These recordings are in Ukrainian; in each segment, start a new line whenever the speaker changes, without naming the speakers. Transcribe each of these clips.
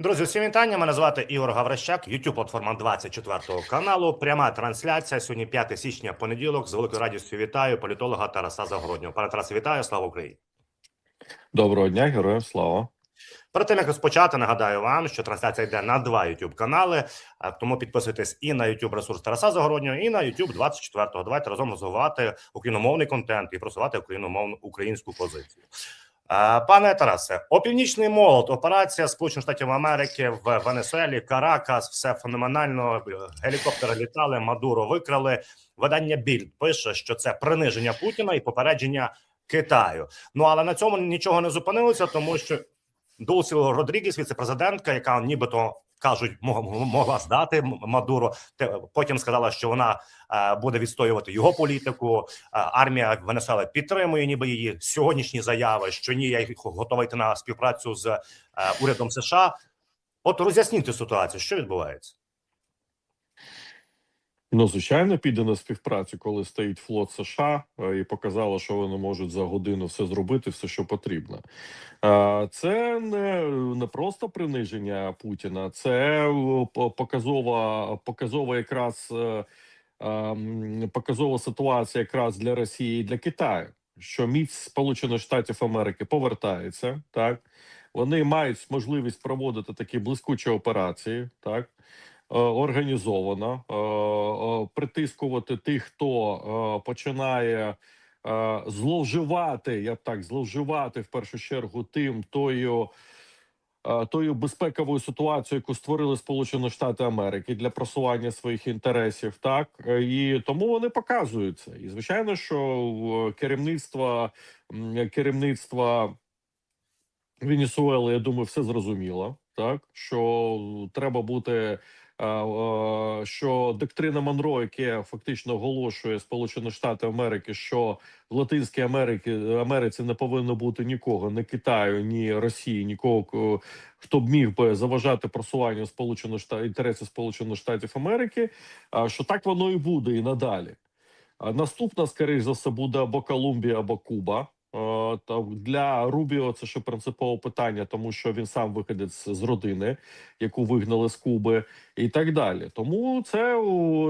Друзі, всім вітання. Мене звати Ігор Гаврищак, youtube платформа 24 каналу. Пряма трансляція. Сьогодні 5 січня, понеділок. З великою радістю вітаю політолога Тараса Загороднього. Пане Тарасе, вітаю. Слава Україні.
Доброго дня, героям слава.
Перед тим як розпочати, нагадаю вам, що трансляція йде на два youtube канали. Тому підписуйтесь і на youtube ресурс Тараса Загороднього, і на youtube 24-го. Давайте разом розвивати україномовний контент і просувати україномовну українську позицію. Е, Пане Тарасе, опівнічний молот, операція Сполучених Штатів Америки в Венесуелі, Каракас, все феноменально. Гелікоптери літали, Мадуро викрали. Видання Більд пише, що це приниження Путіна і попередження Китаю. Ну але на цьому нічого не зупинилося, тому що Дулсі Родрігес, віцепрезидентка, яка нібито кажуть, мо- могла здати Мадуро. Потім сказала, що вона е, буде відстоювати його політику. Е, Армія Венесуели підтримує, ніби її сьогоднішні заяви, що ні, я готова йти на співпрацю з е, урядом США. От роз'ясніть ситуацію, що відбувається.
Ну, звичайно, піде на співпрацю, коли стоїть флот США е, і показало, що вони можуть за годину все зробити, все, що потрібно. Е, Це не, не просто приниження Путіна, це е, показова, показова якраз ем, показова ситуація якраз для Росії і для Китаю, що міць Сполучених Штатів Америки повертається так. Вони мають можливість проводити такі блискучі операції, так організовано е, е, притискувати тих, хто е, починає е, зловживати, я б так зловживати в першу чергу тим тою. е, Тою безпековою ситуацією, яку створили Сполучені Штати Америки для просування своїх інтересів, так Е, і тому вони показуються. І звичайно, що е, керівництво м, керівництво Венесуели, я думаю, все зрозуміло. Так що треба бути. Е, е, Що доктрина Монро, яке фактично оголошує Сполучені Штати Америки, що в Латинській Америці Америці не повинно бути нікого, ні Китаю, ні Росії, нікого хто б міг би заважати просуванню Сполучених Штатів інтересів Сполучених Штатів Америки. а, Що так воно і буде і надалі. Наступна, скоріш за все, буде або Колумбія, або Куба. Е, для Рубіо це ще принципове питання, тому що він сам виходець з родини, яку вигнали з Куби, і так далі. Тому це,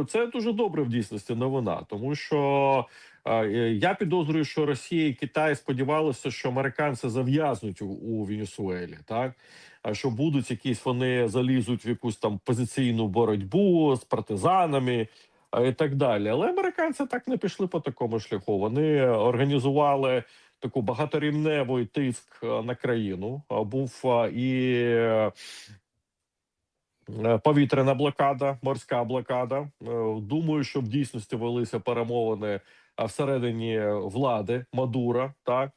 це дуже добре в дійсності новина, тому що. е, Я підозрюю, що Росія і Китай сподівалися, що американці зав'язнуть у, у Венесуелі, так що будуть якісь вони залізуть в якусь там позиційну боротьбу з партизанами, і так далі. Але американці так не пішли по такому шляху. Вони організували таку багаторівневий тиск е, на країну. Був е, і е, повітряна блокада, морська блокада. Е, Думаю, що в дійсності велися перемовини всередині влади Мадура, так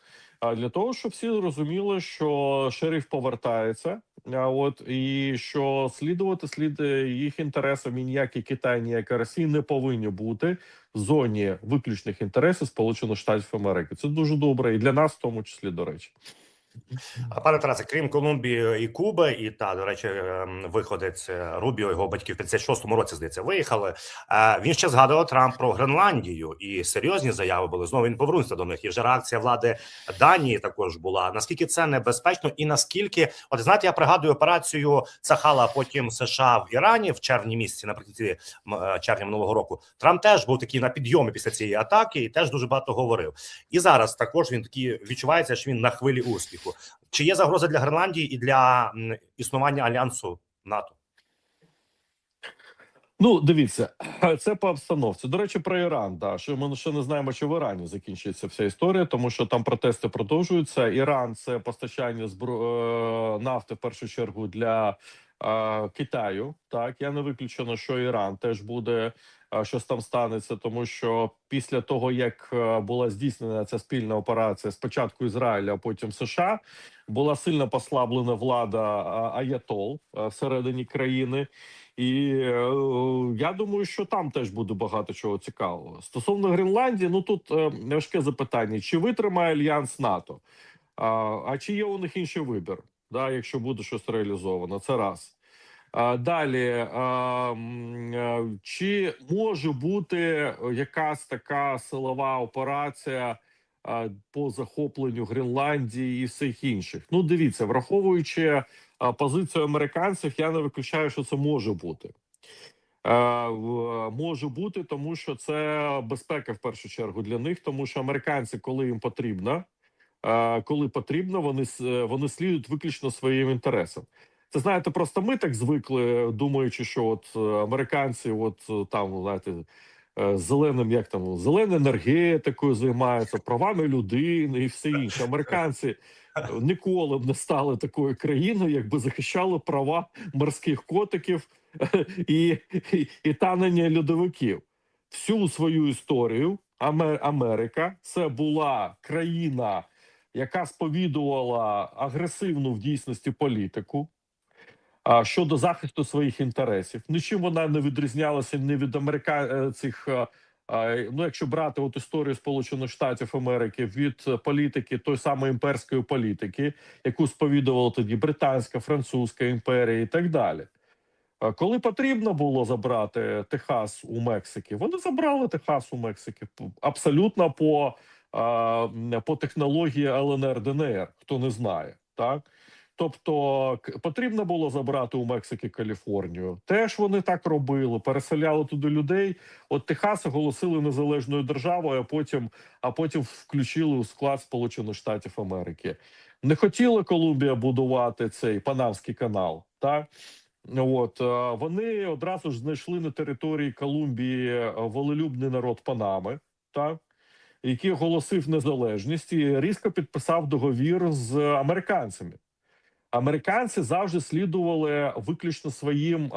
для того, щоб всі зрозуміли, що шериф повертається, от і що слідувати слід їх інтересам і ніякий Китай, ніяка Росія не повинні бути в зоні виключних інтересів Сполучених Штатів Америки. Це дуже добре, і для нас, в тому числі, до речі.
Пане Тарасе, крім Колумбії і Куби, і та до речі, ем, виходець е, Рубіо, його батьки в 56-му році здається, виїхали. Е, Він ще згадував Трамп про Гренландію, і серйозні заяви були. Знову він повернувся до них. І вже реакція влади Данії також була. Наскільки це небезпечно, і наскільки, от знаєте, я пригадую операцію Цахала, потім США в Ірані в червні місяці, наприкінці е, червня минулого року. Трамп теж був такий на підйомі після цієї атаки, і теж дуже багато говорив. І зараз також він такий відчувається, що він на хвилі успіху. Чи є загроза для Гренландії і для існування альянсу НАТО?
Ну, дивіться, це по обстановці. До речі, про Іран. Да, що ми ще не знаємо, чи в Ірані закінчиться вся історія, тому що там протести продовжуються. Іран це постачання збро... е, нафти в першу чергу для Китаю. Так я не виключено, що Іран теж буде щось там станеться, тому що після того як е, була здійснена ця спільна операція спочатку Ізраїля, а потім США, була сильно послаблена влада Аятол е, всередині країни. І е, я думаю, що там теж буде багато чого цікавого. Стосовно Гренландії, ну тут важке запитання: чи витримає альянс НАТО? А, а чи є у них інший вибір? Да, якщо буде щось реалізовано, це раз. Далі, е, чи може бути якась така силова операція по захопленню Гренландії і всіх інших. Ну, дивіться, враховуючи позицію американців, я не виключаю, що це може бути. Е, може бути, тому що це безпека в першу чергу для них, тому що американці, коли їм потрібно, е, коли потрібно, вони с- вони слідують виключно своїм інтересам. Це знаєте, просто ми так звикли, думаючи, що от е, американці, от е, там знаєте, е, зеленим, як там зеленою енергетикою займаються, правами людини і все інше. Американці е, ніколи б не стали такою країною, якби захищали права морських котиків і, і, і танення льодовиків. Всю свою історію Америка це була країна, яка сповідувала агресивну в дійсності політику щодо захисту своїх інтересів. Нічим вона не відрізнялася ні від Америка е, е, е, Ну, якщо брати от історію Сполучених Штатів Америки від політики той самої імперської політики, яку сповідувала тоді Британська, Французька імперія і так далі. Коли потрібно було забрати Техас у Мексики, вони забрали Техас у Мексики абсолютно по, по технології ЛНР ДНР, хто не знає, так. Тобто потрібно було забрати у Мексики Каліфорнію. Теж вони так робили, переселяли туди людей. От Техас оголосили незалежною державою, а потім, а потім включили у склад Сполучених Штатів Америки. Не хотіла Колумбія будувати цей Панамський канал, так От е, вони одразу ж знайшли на території Колумбії е, волелюбний народ Панами, так який оголосив незалежність і різко підписав договір з американцями. Американці завжди слідували виключно своїм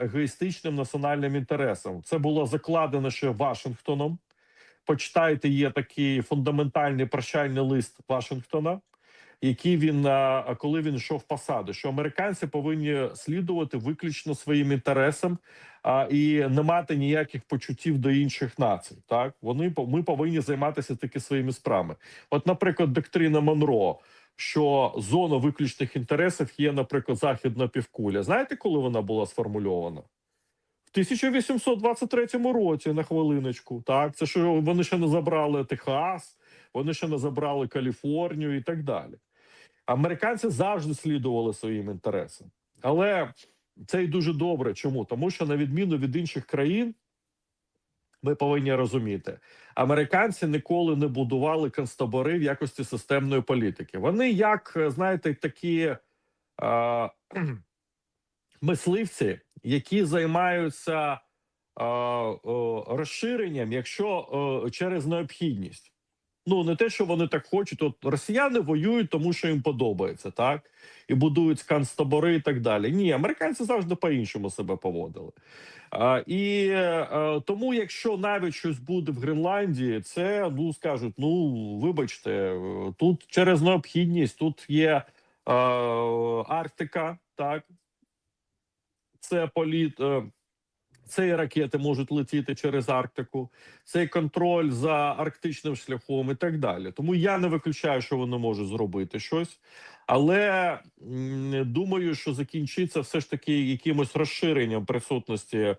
егоїстичним національним інтересам. Це було закладено ще Вашингтоном. Почитайте, є такий фундаментальний прощальний лист Вашингтона, який він коли він йшов посаду, що американці повинні слідувати виключно своїм інтересам а, і не мати ніяких почуттів до інших націй. Так вони ми повинні займатися тільки своїми справами. От, наприклад, доктрина Монро. Що зона виключних інтересів є, наприклад, західна півкуля. Знаєте, коли вона була сформульована? В 1823 році, на хвилиночку. Так, це що вони ще не забрали Техас, вони ще не забрали Каліфорнію і так далі. Американці завжди слідували своїм інтересам. Але це й дуже добре. Чому? Тому що, на відміну від інших країн, ми повинні розуміти, американці ніколи не будували концтабори в якості системної політики. Вони, як е, знаєте, такі е, мисливці, які займаються е, е, розширенням, якщо е, через необхідність. Ну не те, що вони так хочуть. От росіяни воюють, тому що їм подобається, так і будують канцтабори і так далі. Ні, американці завжди по-іншому себе поводили. А, і е, тому, якщо навіть щось буде в Гренландії, це ну скажуть: ну вибачте, е, тут через необхідність, тут є е, Арктика, так це політ. Е, це і ракети можуть летіти через Арктику, це і контроль за арктичним шляхом і так далі. Тому я не виключаю, що вони можуть зробити щось, але думаю, що закінчиться все ж таки якимось розширенням присутності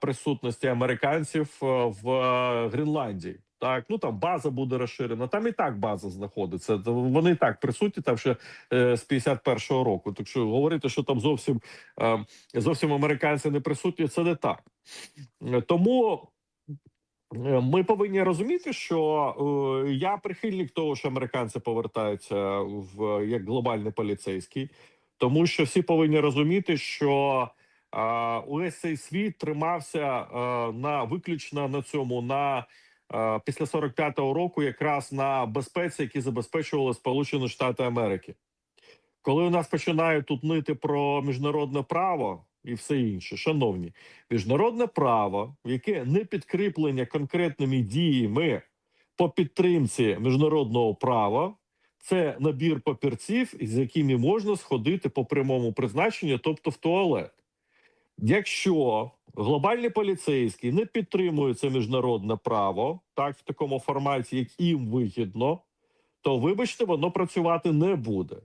присутності американців в Гренландії. Так, ну там база буде розширена. Там і так база знаходиться. Вони і так присутні там ще е, з 51-го року. Так що говорити, що там зовсім е, зовсім американці не присутні, це не так. Е, Тому е, ми повинні розуміти, що е, я прихильник того, що американці повертаються в як глобальний поліцейський, тому що всі повинні розуміти, що е, увесь цей світ тримався на виключно на цьому на після 45-го року, якраз на безпеці, які забезпечували Сполучені Штати Америки. Коли у нас починають тут нити про міжнародне право і все інше, шановні, міжнародне право, яке не підкріплення конкретними діями по підтримці міжнародного права, це набір папірців, з якими можна сходити по прямому призначенню, тобто в туалет. Якщо глобальні поліцейські не підтримують це міжнародне право, так в такому форматі, як їм вигідно, то вибачте, воно працювати не буде.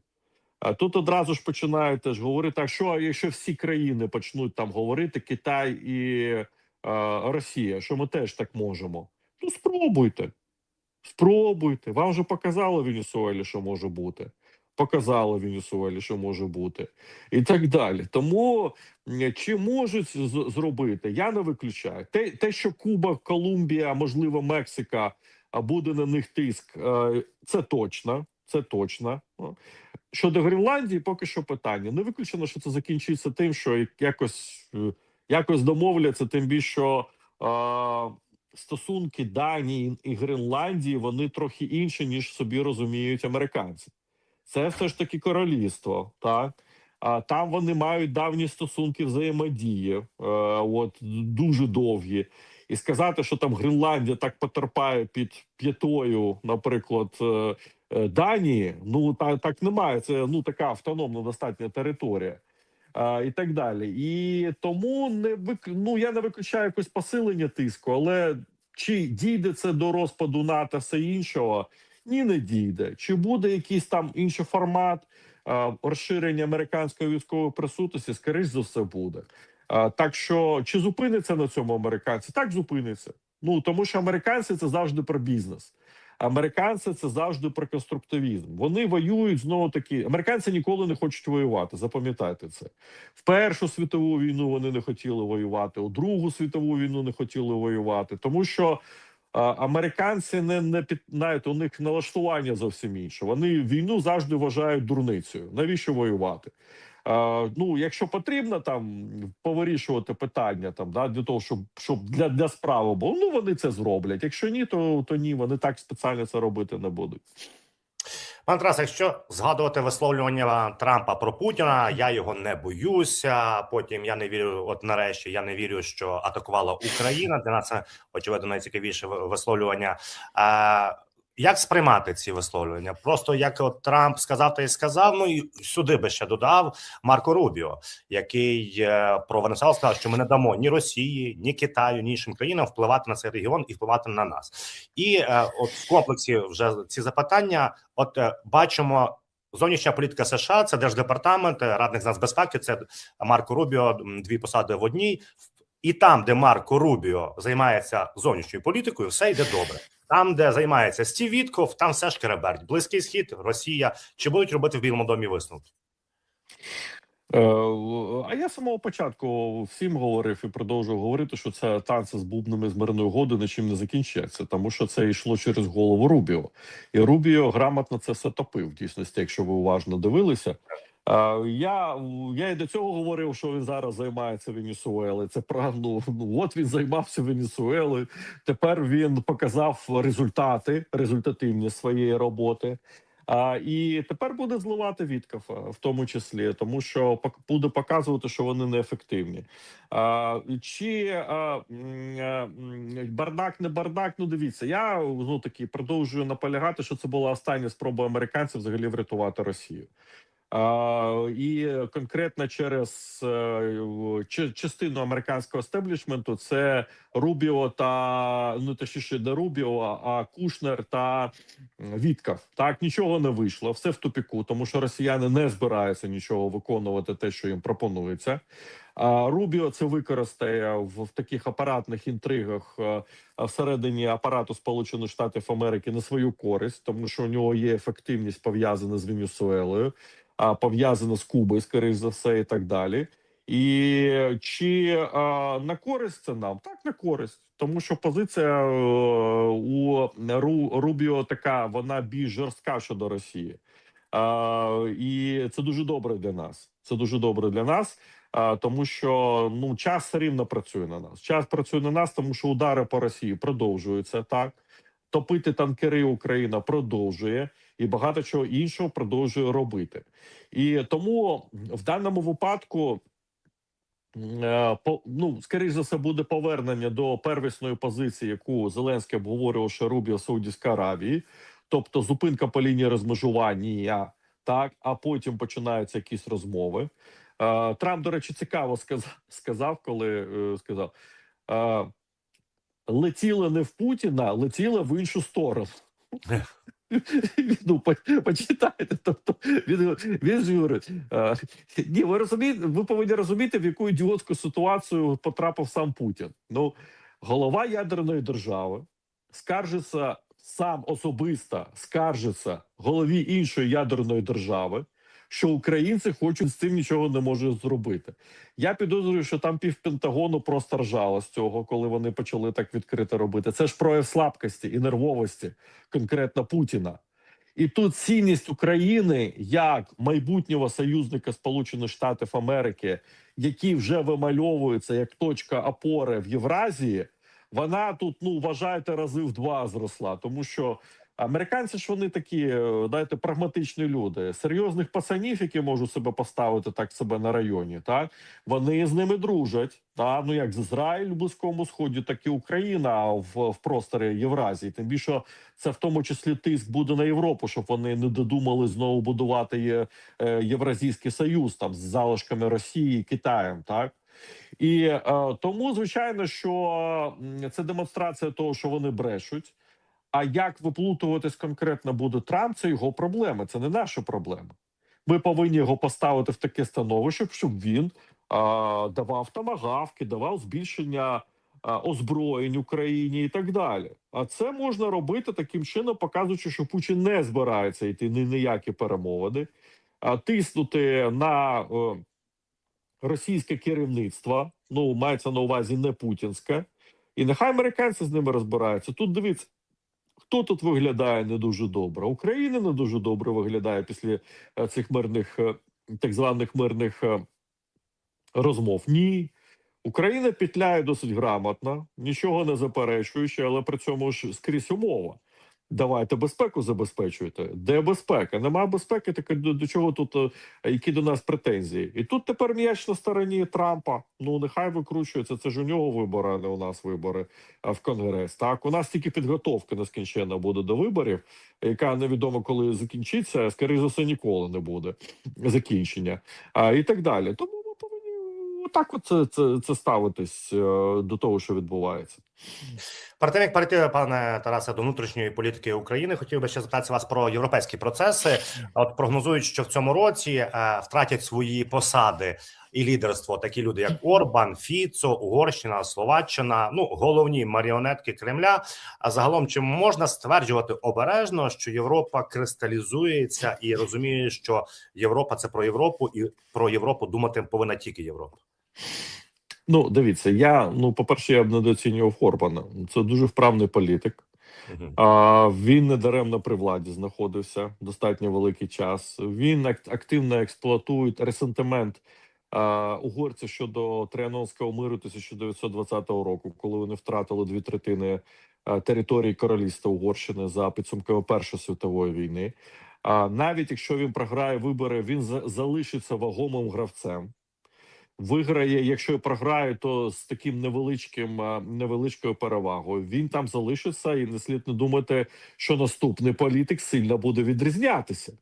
А тут одразу ж починають теж говорити: а що якщо всі країни почнуть там говорити Китай і е, Росія, що ми теж так можемо? Ну спробуйте. Спробуйте. Вам же показали в Венесуелі, що може бути. Показали Венесуелі, що може бути, і так далі. Тому чи можуть зробити, я не виключаю. Те, те, що Куба, Колумбія, можливо, Мексика, буде на них тиск, е, це точно. Це точно. Щодо Гренландії, поки що питання. Не виключено, що це закінчиться тим, що як- якось, е, якось домовляться, тим більше, що е, стосунки Данії і Гренландії вони трохи інші, ніж собі розуміють американці. Це все ж таки королівство, так. А там вони мають давні стосунки взаємодії, е, от дуже довгі. І сказати, що там Гренландія так потерпає під п'ятою, наприклад, е, е, Данії, ну та так немає. Це ну така автономна достатня територія. А, і так далі. І тому не вик... ну, я не виключаю якось посилення тиску, але чи дійде це до розпаду НАТО все іншого? Ні, не дійде. Чи буде якийсь там інший формат а, розширення американської військової присутності? Скоріш за все буде. А, так що чи зупиниться на цьому американці? Так зупиниться. Ну тому що американці це завжди про бізнес. Американці це завжди про конструктивізм. Вони воюють знову таки. Американці ніколи не хочуть воювати. Запам'ятайте це. В Першу світову війну вони не хотіли воювати, у Другу світову війну не хотіли воювати, тому що американці не, не під навіть у них налаштування зовсім інше. Вони війну завжди вважають дурницею. Навіщо воювати? Е, ну, якщо потрібно там повирішувати питання там да для того, щоб щоб для, для справи було, ну вони це зроблять. Якщо ні, то, то ні, вони так спеціально це робити не будуть.
Пан Тарас, якщо згадувати висловлювання Трампа про Путіна, я його не боюся. Потім я не вірю. От нарешті я не вірю, що атакувала Україна. Для нас очевидно найцікавіше висловлювання. Як сприймати ці висловлювання? Просто як от Трамп сказав та й сказав. Ну і сюди би ще додав Марко Рубіо, який е, про Венесуелу сказав, що ми не дамо ні Росії, ні Китаю, ні іншим країнам впливати на цей регіон і впливати на нас. І е, от в комплексі вже ці запитання. От е, бачимо. Зовнішня політика США це держдепартамент, е, радник з нацбезпеки. Це Марко Рубіо. Дві посади в одній, і там, де Марко Рубіо займається зовнішньою політикою, все йде добре. Там, де займається Стів Вітков, там все ж кереберть. Близький схід, Росія. Чи будуть робити в Білому домі висновки?
Е, а я з самого початку всім говорив і продовжую говорити, що це танці з бубнами з мирної угоди нічим не закінчаться, тому що це йшло через голову Рубіо. І Рубіо грамотно це все топив. В дійсності, якщо ви уважно дивилися. Е, Я я і до цього говорив, що він зараз займається Венесуелою. Це правда. Ну от він займався Венесуелою. Тепер він показав результати, результативні своєї роботи. А, і тепер буде зливати Віткафа, в тому числі, тому що буде показувати, що вони неефективні. А, чи а, бардак, не бардак? Ну дивіться, я ну таки продовжую наполягати, що це була остання спроба американців взагалі врятувати Росію. І конкретно через е, частину американського стеблішменту це Рубіо та ну точніше не Рубіо, а Кушнер та Віткав. Так нічого не вийшло, все в тупіку, тому що росіяни не збираються нічого виконувати, те, що їм пропонується. А Рубіо це використає в, в таких апаратних інтригах е, всередині апарату Сполучених Штатів Америки на свою користь, тому що у нього є ефективність пов'язана з Венесуелою, а пов'язана з Кубою, скоріш за все, і так далі. І чи а, на користь це нам? Так, на користь, тому що позиція е, у Ру, Рубіо така, вона більш жорстка щодо Росії. А, і це дуже добре для нас. Це дуже добре для нас, а, тому що ну час рівно працює на нас. Час працює на нас, тому що удари по Росії продовжуються так. Топити танкери Україна продовжує і багато чого іншого продовжує робити. І тому в даному випадку. Е, ну, скоріш за все, буде повернення до первісної позиції, яку Зеленський обговорював ще Рубіо Саудівській Аравії, тобто зупинка по лінії розмежування, так, а потім починаються якісь розмови. Е, Трамп, до речі, цікаво сказав, сказав коли е, сказав: летіли не в Путіна, летіли в іншу сторону. Ну, по- почитайте. Тобто він, він ж говорить, е, ні, ви розумієте, ви повинні розуміти, в яку ідіотську ситуацію потрапив сам Путін. Ну, голова ядерної держави скаржиться сам особисто скаржиться голові іншої ядерної держави, що українці хочуть з цим нічого не можуть зробити. Я підозрюю, що там пів Пентагону просто ржало з цього, коли вони почали так відкрито робити. Це ж прояв слабкості і нервовості, конкретно Путіна. І тут цінність України як майбутнього союзника Сполучених Штатів Америки, який вже вимальовується як точка опори в Євразії, вона тут ну вважайте рази в два зросла, тому що американці ж вони такі, е, знаєте, прагматичні люди, серйозних пацанів, які можуть себе поставити так себе на районі. Так вони з ними дружать. Та ну як з Ізраїль у близькому сході, так і Україна в, в просторі Євразії. Тим більше це в тому числі тиск буде на Європу, щоб вони не додумали знову будувати є, е, Євразійський союз там з залишками Росії і Китаєм. Так і е, тому, звичайно, що це демонстрація того, що вони брешуть. А як виплутуватись конкретно буде Трамп, це його проблеми, це не наша проблема. Ми повинні його поставити в таке становище, щоб він а, давав тамагавки, давав збільшення а, озброєнь Україні і так далі. А це можна робити таким чином, показуючи, що Путін не збирається йти ні ніякі перемовини, а тиснути на е, російське керівництво. Ну мається на увазі не путінське, і нехай американці з ними розбираються. Тут дивіться. Хто тут виглядає не дуже добре? Україна не дуже добре виглядає після е, цих мирних, е, так званих мирних е, розмов. Ні. Україна петляє досить грамотно, нічого не заперечуючи, але при цьому ж скрізь умова. Давайте безпеку забезпечуйте. Де безпека? Немає безпеки, так до, до чого тут е, які до нас претензії? І тут тепер м'яч на стороні Трампа. Ну нехай викручується. Це ж у нього вибори, а не у нас вибори в Конгрес. Так у нас тільки підготовка нескінченна буде до виборів, яка невідомо коли закінчиться. Скоріше за все, ніколи не буде закінчення, а і так далі. Тому так от це, це, це ставитись е, до того, що відбувається.
Перед тим як перейти, пане Тарасе, до внутрішньої політики України, хотів би ще запитати вас про європейські процеси. От прогнозують, що в цьому році е, втратять свої посади і лідерство такі люди, як Орбан, Фіцо, Угорщина, Словаччина. Ну головні маріонетки Кремля. А загалом, чи можна стверджувати обережно, що Європа кристалізується і розуміє, що Європа це про Європу, і про Європу думати повинна тільки Європа.
Ну, дивіться, я ну, по-перше, я б недооцінював Орбана. Це дуже вправний політик. А, він не даремно при владі знаходився достатньо великий час. Він активно експлуатує ресентимент а, угорців щодо Трианонського миру 1920 року, коли вони втратили дві третини території королівства Угорщини за підсумками Першої світової війни. А навіть якщо він програє вибори, він за- залишиться вагомим гравцем. Виграє, якщо програє, то з таким невеличким невеличкою перевагою. Він там залишиться, і не слід не думати, що наступний політик сильно буде відрізнятися.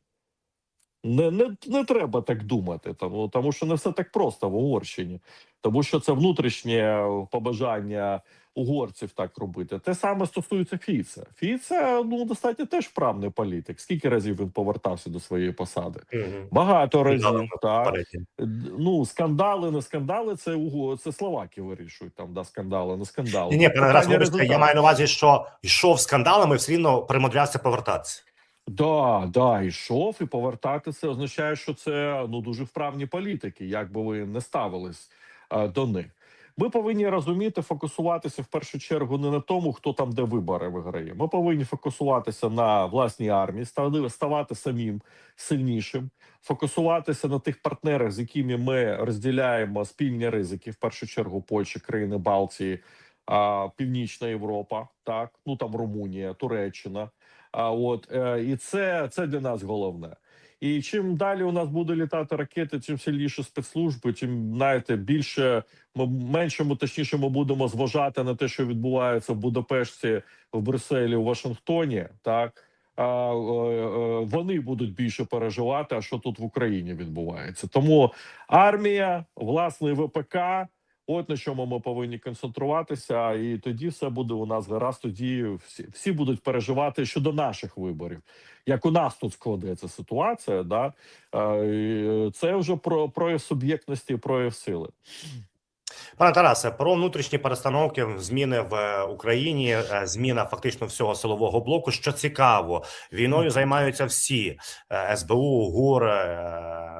Не, не, не треба так думати, тому, тому що не все так просто в Угорщині, тому що це внутрішнє побажання угорців так робити. Те саме стосується Фіца. Фіца ну достатньо теж вправний політик. Скільки разів він повертався до своєї посади?
Мгм.
Багато разів так. Ну, скандали, не скандали, це уго, це словаки вирішують там, да, скандали, не скандали.
Ні, ні, пане вибачте, я маю на увазі, що йшов скандалами, все рівно примудрявся повертатися.
Да, да, йшов і повертатися означає, що це ну дуже вправні політики, як би ви не ставились е, до них. Ми повинні розуміти, фокусуватися в першу чергу не на тому, хто там де вибори виграє. Ми повинні фокусуватися на власній армії, ставати, самим сильнішим, фокусуватися на тих партнерах, з якими ми розділяємо спільні ризики, в першу чергу Польща, країни Балтії, Північна Європа, так ну там Румунія, Туреччина. А от е, і це, це для нас головне. І чим далі у нас буде літати ракети, чим сильніше спецслужби, чим знаєте, більше ми меншому, точніше, ми будемо зважати на те, що відбувається в Будапешті, в Брюсселі, у Вашингтоні. Так а, е, е, вони будуть більше переживати, а що тут в Україні відбувається. Тому армія, власний ВПК. От на чому ми повинні концентруватися, і тоді все буде у нас гаразд. Тоді всі, всі будуть переживати щодо наших виборів. Як у нас тут складеться ситуація, да Е, це вже про прояв суб'єктності, прояв сили.
Пане Тарасе, про внутрішні перестановки, зміни в е, Україні, е, зміна фактично всього силового блоку. Що цікаво, війною займаються всі Е, СБУ, ГУР,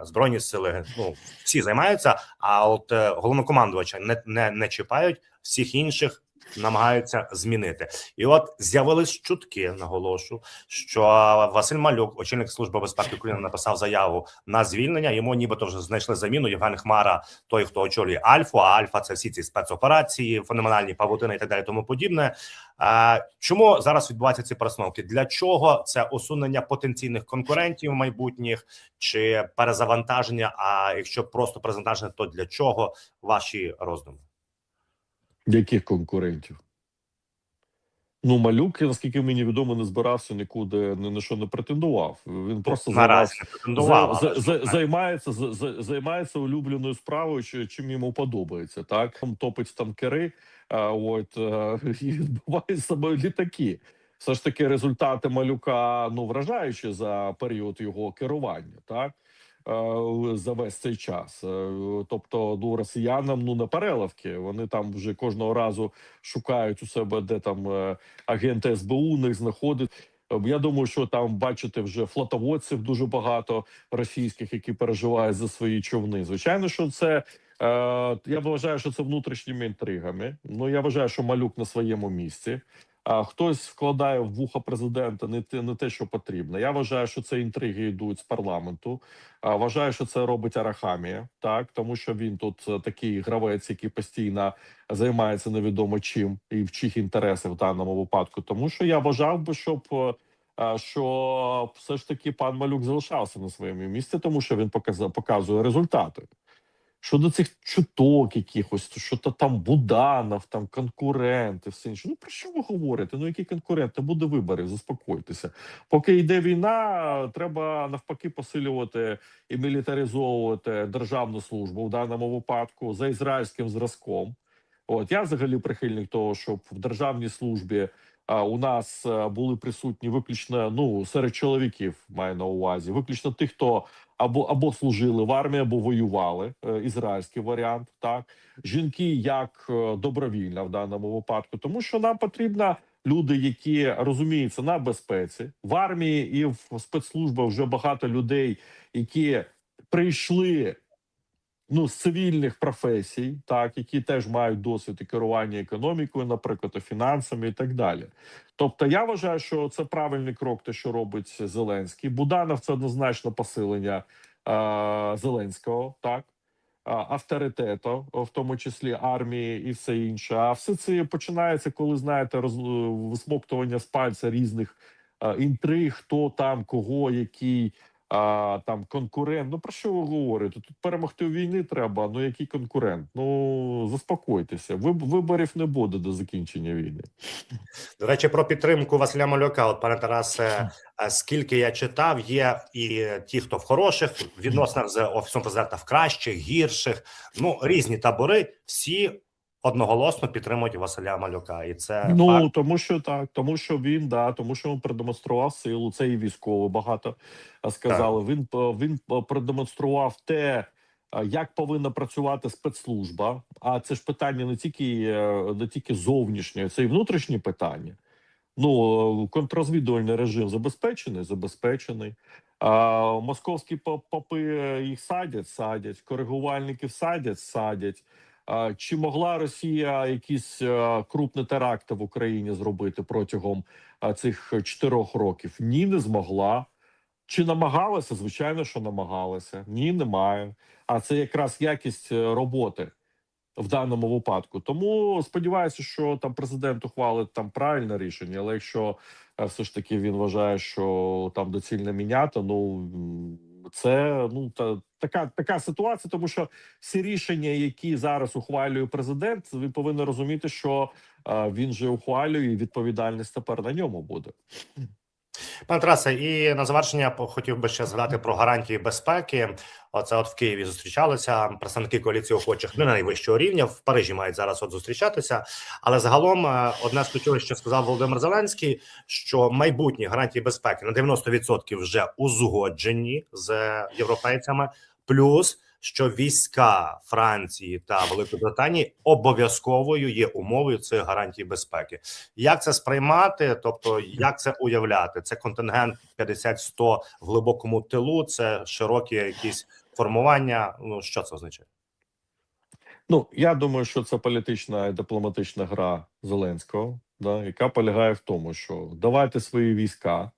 збройні сили. Ну всі займаються. А от головнокомандувача не, не, не чіпають всіх інших. Намагаються змінити, і от з'явились чутки. Наголошу, що Василь Малюк, очільник служби безпеки України, написав заяву на звільнення. Йому нібито вже знайшли заміну. Євген Хмара, той, хто очолює Альфу. А Альфа це всі ці спецоперації, феноменальні павутини і так далі. Тому подібне. Чому зараз відбуваються ці перестановки? Для чого це усунення потенційних конкурентів майбутніх чи перезавантаження? А якщо просто перезавантаження, то для чого ваші роздуми?
Яких конкурентів? Ну, малюк, наскільки мені відомо, не збирався нікуди ні на що не претендував. Він просто
претендував.
за, за, за, займається за, за- займається улюбленою справою, чи чим йому подобається. Так Там топить танкери, а, от е, і відбуває з собою літаки. Все ж таки, результати малюка ну вражаючі за період його керування, так за весь цей час. Е, Тобто, ну росіянам ну не переливки. Вони там вже кожного разу шукають у себе, де там е, агенти СБУ у них знаходять. Е, Я думаю, що там бачите вже флотоводців дуже багато російських, які переживають за свої човни. Звичайно, що це е, я вважаю, що це внутрішніми інтригами. Ну я вважаю, що малюк на своєму місці. Хтось вкладає в вуха президента не те, не те, що потрібно. Я вважаю, що це інтриги йдуть з парламенту. Вважаю, що це робить Арахамія, так тому що він тут е, такий гравець, який постійно займається невідомо чим і в чих інтересах в даному випадку. Тому що я вважав би, щоб е, що все ж таки пан Малюк залишався на своєму місці, тому що він показує результати. Щодо цих чуток якихось, то що то там Буданов, там конкуренти, все інше. Ну про що ви говорите? Ну які конкуренти? Буде виборів, заспокойтеся. Поки йде війна, треба навпаки посилювати і мілітаризовувати державну службу в даному випадку за ізраїльським зразком. От я взагалі прихильник того, щоб в державній службі у нас були присутні виключно ну серед чоловіків, маю на увазі, виключно тих, хто або або служили в армії, або воювали. Е, ізраїльський варіант, так жінки як е, добровільна в даному випадку, тому що нам потрібна. люди, які розуміються на безпеці в армії і в спецслужбах вже багато людей, які прийшли. Ну, з цивільних професій, так які теж мають досвід і керування економікою, наприклад, і фінансами і так далі. Тобто, я вважаю, що це правильний крок, те, що робить Зеленський. Буданов це однозначно посилення е, Зеленського, так авторитету, в тому числі армії і все інше. А все це починається, коли знаєте, роз, висмоктування з пальця різних е, інтриг, хто там, кого, який. А там конкурент. Ну про що ви говорите? Тут перемогти у війни треба. Ну який конкурент? Ну заспокойтеся. Виб- виборів не буде до закінчення війни.
До речі, про підтримку Василя Малюка. От пане Тарасе, скільки я читав, є і ті, хто в хороших відносинах з офісом президента, в кращих, гірших. Ну різні табори, всі одноголосно підтримують Василя Малюка, і це
Ну
факт.
тому що так, тому що він да, тому що він продемонстрував силу. Це і військово багато сказали. Він п- він продемонстрував те, як повинна працювати спецслужба. А це ж питання не тільки е, не тільки зовнішнє, це і внутрішнє питання. Ну контррозвідувальний режим забезпечений, забезпечений. А, московські по- попи е, їх садять, садять, коригувальників садять, садять. Чи могла Росія якісь е, крупні теракти в Україні зробити протягом е, цих чотирьох років? Ні, не змогла. Чи намагалася? Звичайно, що намагалася. Ні, немає. А це якраз якість е, роботи в даному випадку. Тому сподіваюся, що там президент ухвалить там правильне рішення. Але якщо все ж таки він вважає, що там доцільно міняти, ну це ну та така така ситуація, тому що всі рішення, які зараз ухвалює президент, він повинен розуміти, що е, він же ухвалює і відповідальність тепер на ньому буде.
Пане Тарасе, і на завершення хотів би ще згадати про гарантії безпеки. Оце от в Києві зустрічалися представники коаліції охочих не найвищого рівня. В Парижі мають зараз от зустрічатися. Але загалом е, одне з ключових, що сказав Володимир Зеленський, що майбутні гарантії безпеки на 90% вже узгоджені з європейцями. Плюс що війська Франції та Великої Британії обов'язковою є умовою цих гарантій безпеки. Як це сприймати? Тобто, як це уявляти? Це контингент 50-100 в глибокому тилу, це широкі якісь формування. Ну що це означає?
Ну я думаю, що це політична і дипломатична гра Зеленського, да, яка полягає в тому, що давайте свої війська.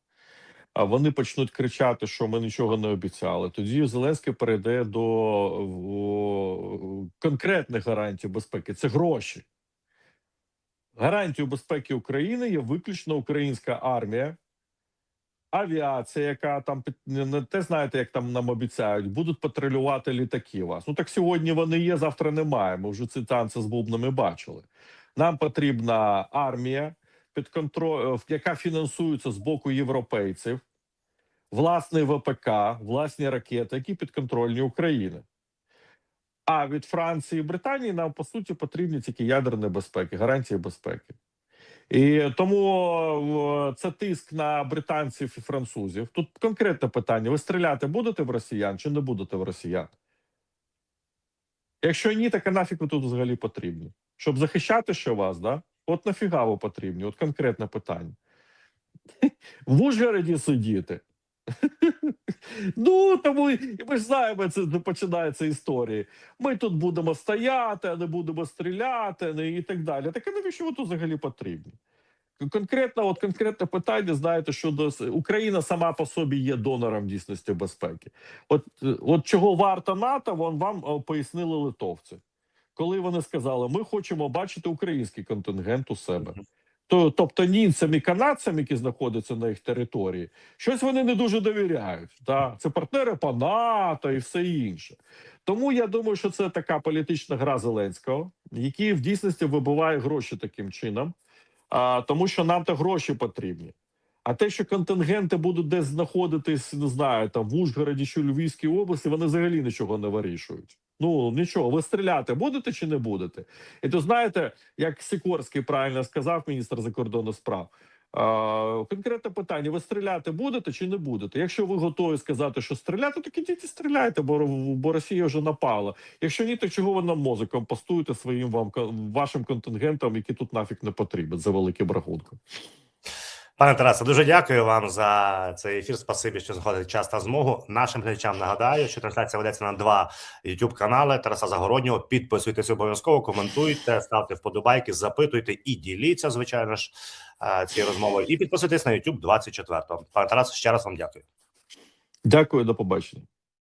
Вони почнуть кричати, що ми нічого не обіцяли. Тоді Зеленський перейде до конкретних гарантій безпеки. Це гроші. Гарантію безпеки України є виключно українська армія, авіація, яка там не те знаєте, як там нам обіцяють, будуть патрулювати літаки вас. Ну так сьогодні вони є, завтра немає. Ми вже ці танці з бубнами бачили. Нам потрібна армія, під контроль, яка фінансується з боку європейців, власний ВПК, власні ракети, які підконтрольні України. А від Франції і Британії нам по суті потрібні тільки ядерні безпеки, гарантії безпеки. І тому е, це тиск на британців і французів. Тут конкретне питання: ви стріляти будете в росіян чи не будете в росіян? Якщо ні, так а нафіг ви тут взагалі потрібні? Щоб захищати ще вас, да? От нафіга ви потрібні? От конкретне питання. В Ужгороді сидіти. Ну, тому ми ж знаємо, це починається історії. Ми тут будемо стояти, не будемо стріляти, і так далі. Так а навіщо ви тут взагалі потрібні? Конкретно, от конкретне питання, знаєте, щодо Україна сама по собі є донором дійсності безпеки. От, от чого варто НАТО, вон вам пояснили литовці. Коли вони сказали, ми хочемо бачити український контингент у себе. То, тобто німцям і канадцям, які знаходяться на їх території, щось вони не дуже довіряють. Да? Це партнери по НАТО і все інше. Тому я думаю, що це така політична гра Зеленського, який в дійсності вибиває гроші таким чином, а, тому що нам то гроші потрібні. А те, що контингенти будуть десь знаходитись, не знаю, там в Ужгороді чи Львівській області, вони взагалі нічого не вирішують. Ну нічого, ви стріляти будете чи не будете? І то знаєте, як Сікорський правильно сказав, міністр закордонних справ. Конкретне питання: ви стріляти будете чи не будете? Якщо ви готові сказати, що стріляти, то ідіть і стріляйте, бо, бо Росія вже напала. Якщо ні, то чого ви нам мозиком постуєте своїм вам вашим контингентам, які тут нафіг не потрібен за великим рахунком.
Пане Тарасе, дуже дякую вам за цей ефір. Спасибі, що знаходите час та змогу. Нашим глядачам нагадаю, що трансляція ведеться на два youtube канали Тараса Загороднього. Підписуйтесь обов'язково, коментуйте, ставте вподобайки, запитуйте і діліться, звичайно ж, е, цією розмовою. І підписуйтесь на YouTube 24. Пане Тарас, ще раз вам дякую.
Дякую, до побачення.